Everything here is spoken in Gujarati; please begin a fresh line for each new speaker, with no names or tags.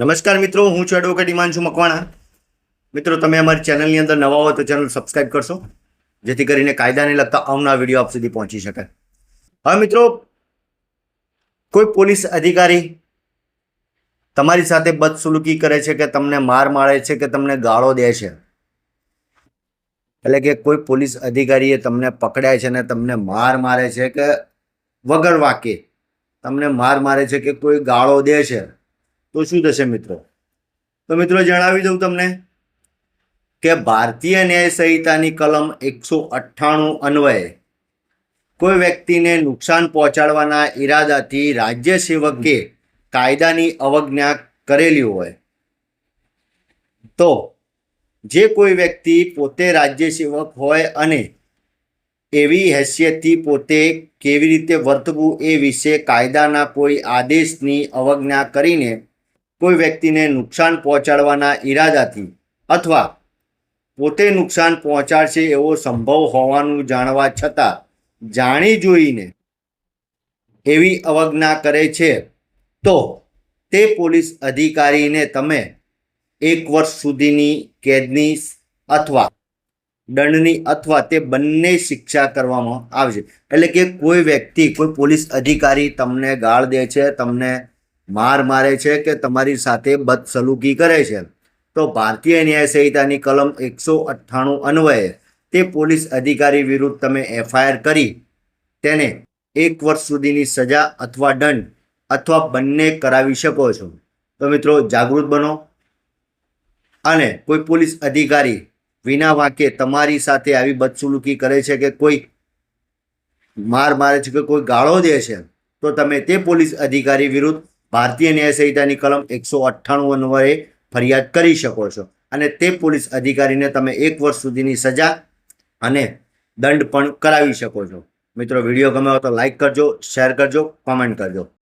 નમસ્કાર મિત્રો, હું છું એડવોકેટ હિમાંશુ મકવાણા. મિત્રો, તમે અમારી ચેનલની અંદર નવા હો તો ચેનલ સબસ્ક્રાઈબ કરશો, જેથી કરીને કાયદાને લગતા આવનાર વીડિયો આપ સુધી પહોંચી શકે. હવે મિત્રો, કોઈ પોલીસ અધિકારી તમારી સાથે બદસુલુકી કરે છે કે તમને માર મારે છે કે તમને ગાળો દે છે? એટલે કે કોઈ પોલીસ અધિકારીએ તમને પકડ્યા છે ને તમને માર મારે છે કે વગર વાકે તમને માર મારે છે કે કોઈ ગાળો દે છે? તો શું થશે મિત્રો. તો મિત્રો જણાવી દઉં તમને કે ભારતીય ન્યાય સંહિતાની કલમ એકસો અઠ્ઠાણું અન્વયે કોઈ વ્યક્તિને નુકસાન પહોંચાડવાના ઈરાદાથી રાજ્ય સેવકે કાયદાની અવજ્ઞા કરેલી હોય. તો જે કોઈ વ્યક્તિ પોતે રાજ્ય સેવક હોય અને એવી હેસિયતથી પોતે કેવી રીતે વર્તવું એ વિશે કાયદાના કોઈ આદેશની અવજ્ઞા કરીને કોઈ વ્યક્તિને નુકસાન પહોંચાડવાના ઈરાદાથી અથવા પોતે નુકસાન પહોંચાડશે એવો સંભવ હોવાનું જાણવા છતાં જાણી જોઈને એવી અવજ્ઞા કરે છે, તો તે પોલીસ અધિકારીને તમે એક વર્ષ સુધીની કેદની અથવા દંડની અથવા તે બંને શિક્ષા કરવામાં આવશે. એટલે કે કોઈ વ્યક્તિ, કોઈ પોલીસ અધિકારી તમને ગાળ દે છે, તમને માર મારે છે કે તમારી સાથે બદસલુકી કરે છે. તો ભારતીય ન્યાય સંહિતાની કલમ એકસો અઠ્ઠાણું અન્વયે તે પોલીસ અધિકારી વિરુદ્ધ તમે એફઆઈઆર કરી. તેને એક વર્ષ સુધીની સજા અથવા દંડ અથવા બંને કરાવી શકો છો. તો મિત્રો જાગૃત બનો. અને કોઈ પોલીસ અધિકારી વિના વાંકે તમારી સાથે આવી બદસુલુકી કરે છે કે કોઈ માર મારે છે કે કોઈ ગાળો દે છે, તો તમે તે પોલીસ અધિકારી વિરુદ્ધ ભારતીય ન્યાય સંહિતાની કલમ એકસો અઠ્ઠાણું અન્વયે ફરિયાદ કરી શકો છો. અને તે પોલીસ અધિકારીને તમે એક વર્ષ સુધીની સજા અને દંડ પણ કરાવી શકો છો. મિત્રો, વીડિયો ગમે હોય તો લાઇક કરજો શેર કરજો કોમેન્ટ કરજો.